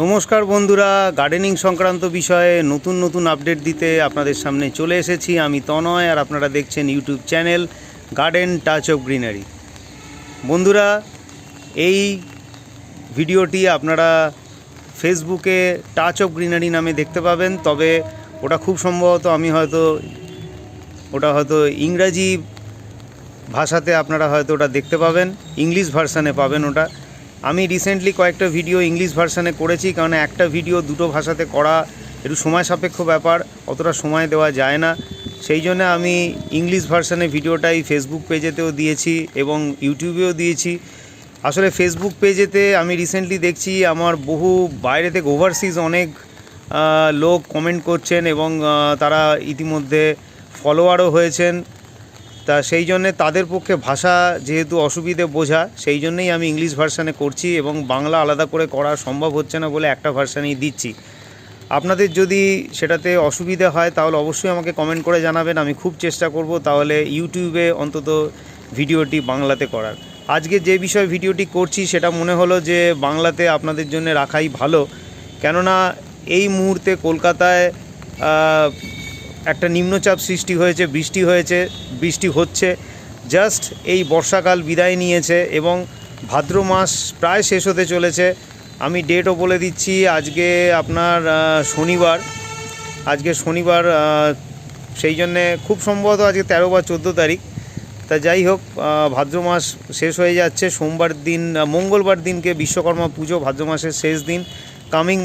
নমস্কার বন্ধুরা গার্ডেনিং সংক্রান্ত বিষয়ে নতুন নতুন আপডেট দিতে আপনাদের সামনে চলে এসেছি। আমি তনয় আর আপনারা দেখছেন YouTube channel Garden Touch of Greenery বন্ধুরা, এই ভিডিওটি আপনারা ফেসবুকে টাচ অফ গ্রিনারি নামে দেখতে পাবেন, তবে ওটা খুব সম্ভবত আমি হয়তো, ওটা হয়তো ইংরাজি ভাষাতে আপনারা হয়তো ওটা দেখতে পাবেন ইংলিশ ভার্সানে পাবেন ওটা। আমি রিসেন্টলি কয়েকটা ভিডিও ইংলিশ ভার্সানে করেছি, কারণ একটা ভিডিও দুটো ভাষাতে করা একটু সময় সাপেক্ষ ব্যাপার, অতটা সময় দেওয়া যায় না। সেই জন্য আমি ইংলিশ ভার্সানে ভিডিওটাই ফেসবুক পেজেতেও দিয়েছি এবং ইউটিউবেও দিয়েছি। আসলে ফেসবুক পেজেতে আমি রিসেন্টলি দেখছি আমার বহু বাইরে থেকে ওভারসিজ অনেক লোক কমেন্ট করছেন এবং তারা ইতিমধ্যে ফলোয়ারও হয়েছেন। তা সেই জন্যে তাদের পক্ষে ভাষা যেহেতু অসুবিধে বোঝা, সেই জন্যেই আমি ইংলিশ ভার্সানে করছি এবং বাংলা আলাদা করে করা সম্ভব হচ্ছে না বলে একটা ভার্সানেই দিচ্ছি। আপনাদের যদি সেটাতে অসুবিধা হয় তাহলে অবশ্যই আমাকে কমেন্ট করে জানাবেন, আমি খুব চেষ্টা করব তাহলে ইউটিউবে অন্তত ভিডিওটি বাংলাতে করার। আজকে যে বিষয়ে ভিডিওটি করছি সেটা মনে হলো যে বাংলাতে আপনাদের জন্য রাখাই ভালো। কেননা এই মুহূর্তে কলকাতায় একটা নিম্নচাপ সৃষ্টি হয়েছে, বৃষ্টি হয়েছে, বৃষ্টি হচ্ছে। জাস্ট এই বর্ষাকাল বিদায় নিয়েছে এবং ভাদ্র মাস প্রায় শেষ হতে চলেছে। আমি ডেটও বলে দিচ্ছি, আজকে আপনার শনিবার। আজকে শনিবার সেই জন্যে খুব সম্ভবত আজকে তেরো বা চোদ্দ তারিখ। তা যাই হোক ভাদ্র মাস শেষ হয়ে যাচ্ছে। সোমবার দিন মঙ্গলবার দিনকে বিশ্বকর্মা পুজো, ভাদ্র মাসের শেষ দিন। কামিং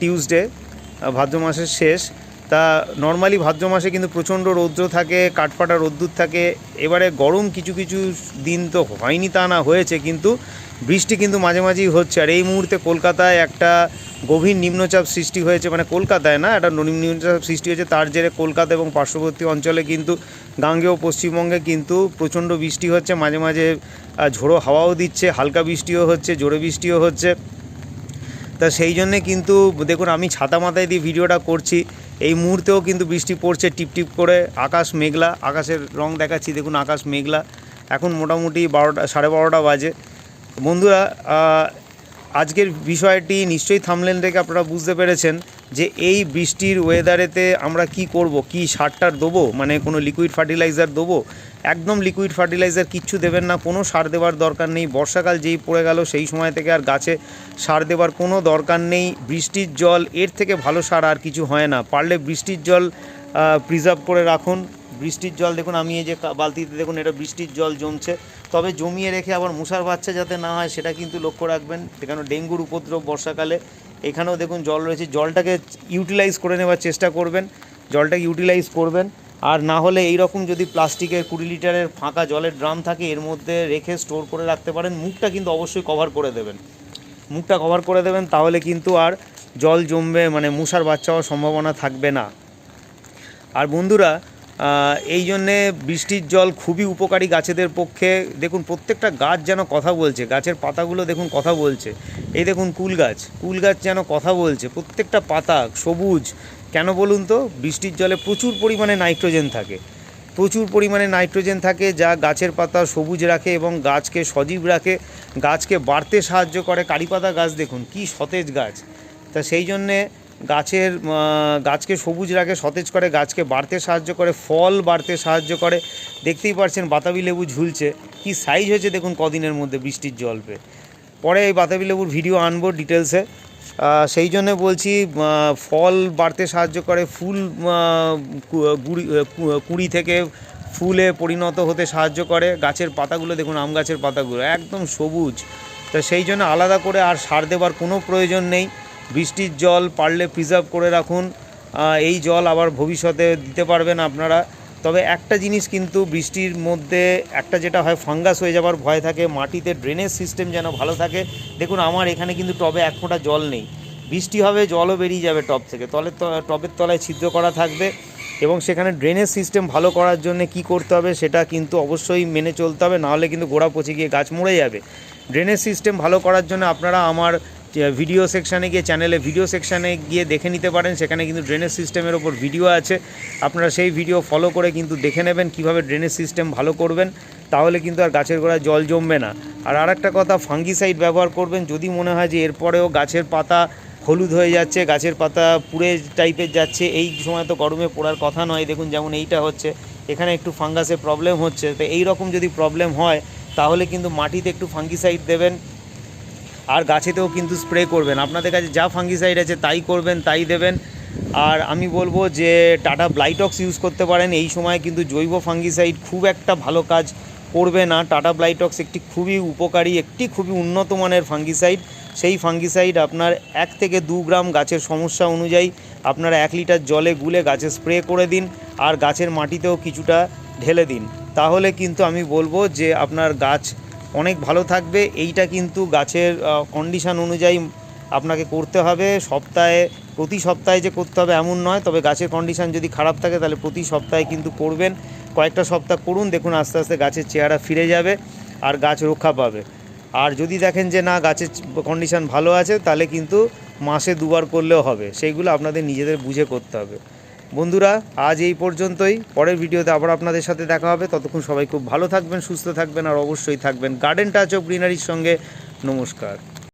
টিউসডে ভাদ্র মাসের শেষ। তা নর্মালি ভাদ্র মাসে কিন্তু প্রচণ্ড রৌদ্র থাকে কাঠফাটা রোদ্দুর থাকে। এবারে গরম কিছু কিছু দিন তো হয়নি তা না হয়েছে, কিন্তু বৃষ্টি কিন্তু মাঝে মাঝেই হচ্ছে। আর এই মুহূর্তে কলকাতায় একটা গভীর নিম্নচাপ সৃষ্টি হয়েছে মানে কলকাতায় না, একটা নিম্নচাপ সৃষ্টি হয়েছে, তার জেরে কলকাতা এবং পার্শ্ববর্তী অঞ্চলে কিন্তু গাঙ্গেয় পশ্চিমবঙ্গে কিন্তু প্রচণ্ড বৃষ্টি হচ্ছে। মাঝে মাঝে ঝোড়ো হাওয়াও দিচ্ছে, হালকা বৃষ্টিও হচ্ছে, জোরে বৃষ্টিও হচ্ছে। তা সেই জন্যে কিন্তু, দেখুন আমি ছাতা মাথায় দিয়ে ভিডিওটা করছি এই মুহূর্তেও কিন্তু বৃষ্টি পড়ছে টিপটিপ করে। আকাশ মেঘলা, আকাশের রং দেখাচ্ছি, দেখুন আকাশ মেঘলা। এখন মোটামুটি বারোটা, সাড়ে বারোটা বাজে। বন্ধুরা আজকের বিষয়টি নিশ্চয়ই থামলেন থেকে আপনারা বুঝতে পেরেছেন যে এই বৃষ্টির ওয়েদারেতে আমরা কি করব, কি সারটার দেবো? মানে কোনো লিকুইড ফার্টিলাইজার দেবো? একদম লিকুইড ফার্টিলাইজার কিচ্ছু দেবেন না, কোনো সার দেওয়ার দরকার নেই। বর্ষাকাল যেই পড়ে গেল, সেই সময় থেকে আর গাছে সার দেওয়ার কোনো দরকার নেই। বৃষ্টির জল, এর থেকে ভালো সার আর কিছু হয় না। পারলে বৃষ্টির জল প্রিজার্ভ করে রাখুন। বৃষ্টির জল, দেখুন আমি এই যে বালতিতে দেখুন এটা বৃষ্টির জল জমছে। তবে জমিয়ে রেখে আবার মশার বাচ্চা যাতে না হয়, সেটা কিন্তু লক্ষ্য রাখবেন। কেন ডেঙ্গুর উপদ্রব বর্ষাকালে, এখানেও দেখুন জল রয়েছে। জলটাকে ইউটিলাইজ করে নেওয়ার চেষ্টা করবেন। জলটাকে ইউটিলাইজ করবেন। আর না হলে এই রকম যদি প্লাস্টিকের কুড়ি লিটারের ফাঁকা জলের ড্রাম থাকে, এর মধ্যে রেখে স্টোর করে রাখতে পারেন। মুখটা কিন্তু অবশ্যই কভার করে দেবেন। মুখটা কভার করে দেবেন, তাহলে কিন্তু আর জল জমবে মানে মশার বাচ্চা হওয়ার সম্ভাবনা থাকবে না। আর বন্ধুরা এই জন্যে বৃষ্টির জল খুবই উপকারী গাছেদের পক্ষে। দেখুন, প্রত্যেকটা গাছ যেন কথা বলছে। গাছের পাতাগুলো দেখুন কথা বলছে। এই দেখুন, কুল গাছ। কুল গাছ যেন কথা বলছে। প্রত্যেকটা পাতা সবুজ। কেন বলুন তো? বৃষ্টির জলে প্রচুর পরিমাণে নাইট্রোজেন থাকে। প্রচুর পরিমাণে নাইট্রোজেন থাকে যা গাছের পাতা সবুজ রাখে এবং গাছকে সজীব রাখে। গাছকে বাড়তে সাহায্য করে। কারিপাতা গাছ দেখুন, কি সতেজ গাছ। তা সেই জন্যে গাছের গাছকে সবুজ রাখে, সতেজ করে, গাছকে বাড়তে সাহায্য করে, ফল বাড়তে সাহায্য করে। দেখতেই পাচ্ছেন বাতাবি লেবু ঝুলছে। কি সাইজ হয়েছে দেখুন কদিনের মধ্যে বৃষ্টির জল পেয়ে। পরে এই বাতাবি লেবুর ভিডিও আনব ডিটেলসে সেই জন্য বলছি ফল বাড়তে সাহায্য করে, ফুল গুড়ি কুঁড়ি থেকে ফুলে পরিণত হতে সাহায্য করে। গাছের পাতাগুলো দেখুন, আম গাছের পাতাগুলো, একদম সবুজ। তো সেই জন্য আলাদা করে আর সার দেওয়ার কোনো প্রয়োজন নেই। বৃষ্টির জল পারলে প্রিজার্ভ করে রাখুন। এই জল আবার ভবিষ্যতে দিতে পারবেন আপনারা। তবে একটা জিনিস কিন্তু বৃষ্টির মধ্যে একটা যেটা হয় ফাঙ্গাস হয়ে যাওয়ার ভয় থাকে, মাটিতে ড্রেনেজ সিস্টেম যেন ভালো থাকে। দেখুন, আমার এখানে কিন্তু টবে এক ফোঁটা জল নেই। বৃষ্টি হবে, জলও বেরিয়ে যাবে টব থেকে। তলের টবের তলায় ছিদ্র করা থাকবে এবং সেখানে ড্রেনেজ সিস্টেম ভালো করার জন্য কি করতে হবে সেটা কিন্তু অবশ্যই মেনে চলতে হবে। নাহলে কিন্তু গোড়া পচে গিয়ে গাছ মরে যাবে। ড্রেনেজ সিস্টেম ভালো করার জন্য আপনারা আমার ভিডিও সেকশানে গিয়ে চ্যানেলে ভিডিও সেকশানে গিয়ে দেখে নিতে পারেন। সেখানে কিন্তু ড্রেনেজ সিস্টেমের ওপর ভিডিও আছে। আপনারা সেই ভিডিও ফলো করে কিন্তু দেখে নেবেন কীভাবে ড্রেনেজ সিস্টেম ভালো করবেন। তাহলে কিন্তু আর গাছের গোড়ায় জল জমবে না। আর আরেকটা কথা ফাঙ্গিসাইড ব্যবহার করবেন। যদি মনে হয় যে এরপরেও গাছের পাতা হলুদ হয়ে যাচ্ছে, গাছের পাতা পুড়ে টাইপের যাচ্ছে, এই সময় তো গরমে পড়ার কথা নয়। দেখুন যেমন এইটা হচ্ছে, এখানে একটু ফাঙ্গাসের প্রবলেম হচ্ছে। তো এই রকম যদি প্রবলেম হয়, তাহলে কিন্তু মাটিতে একটু ফাঙ্গিসাইড দেবেন। আর গাছেতেও কিন্তু স্প্রে করবেন। আপনাদের কাছে যা ফাঙ্গিসাইড আছে তাই করবেন, তাই দেবেন। আর আমি বলব যে টাটা ব্লাইটক্স ইউজ করতে পারেন। এই সময় কিন্তু জৈব ফাঙ্গিসাইড খুব একটা ভালো কাজ করবে না। টাটা ব্লাইটক্স একটি খুবই উপকারী, একটি খুবই উন্নত মানের ফাঙ্গিসাইড সেই ফাঙ্গিসাইড আপনার এক থেকে দু গ্রাম গাছের সমস্যা অনুযায়ী আপনারা এক লিটার জলে গুলে গাছে স্প্রে করে দিন আর গাছের মাটিতেও কিছুটা ঢেলে দিন। তাহলে কিন্তু আমি বলব যে, আপনার গাছ অনেক ভালো থাকবে। এইটা কিন্তু গাছের কন্ডিশান অনুযায়ী আপনাকে করতে হবে। সপ্তাহে, প্রতি সপ্তাহে যে করতে হবে এমন নয়, তবে গাছের কন্ডিশান যদি খারাপ থাকে তাহলে প্রতি সপ্তাহে কিন্তু করবেন। কয়েকটা সপ্তাহ করুন, দেখুন আস্তে আস্তে গাছের চেহারা ফিরে যাবে আর গাছ রক্ষা পাবে। আর যদি দেখেন যে না, গাছের কন্ডিশান ভালো আছে, তাহলে কিন্তু মাসে দুবার করলেও হবে। সেইগুলো আপনাদের নিজেদের বুঝে করতে হবে। বন্ধুরা, আজ এই পর্যন্তই। পরের ভিডিওতে আবার আপনাদের সাথে দেখা হবে। ততক্ষণ সবাই খুব ভালো থাকবেন, সুস্থ থাকবেন আর অবশ্যই থাকবেন। গার্ডেন টাচ অফ গ্রিনারির সঙ্গে। নমস্কার।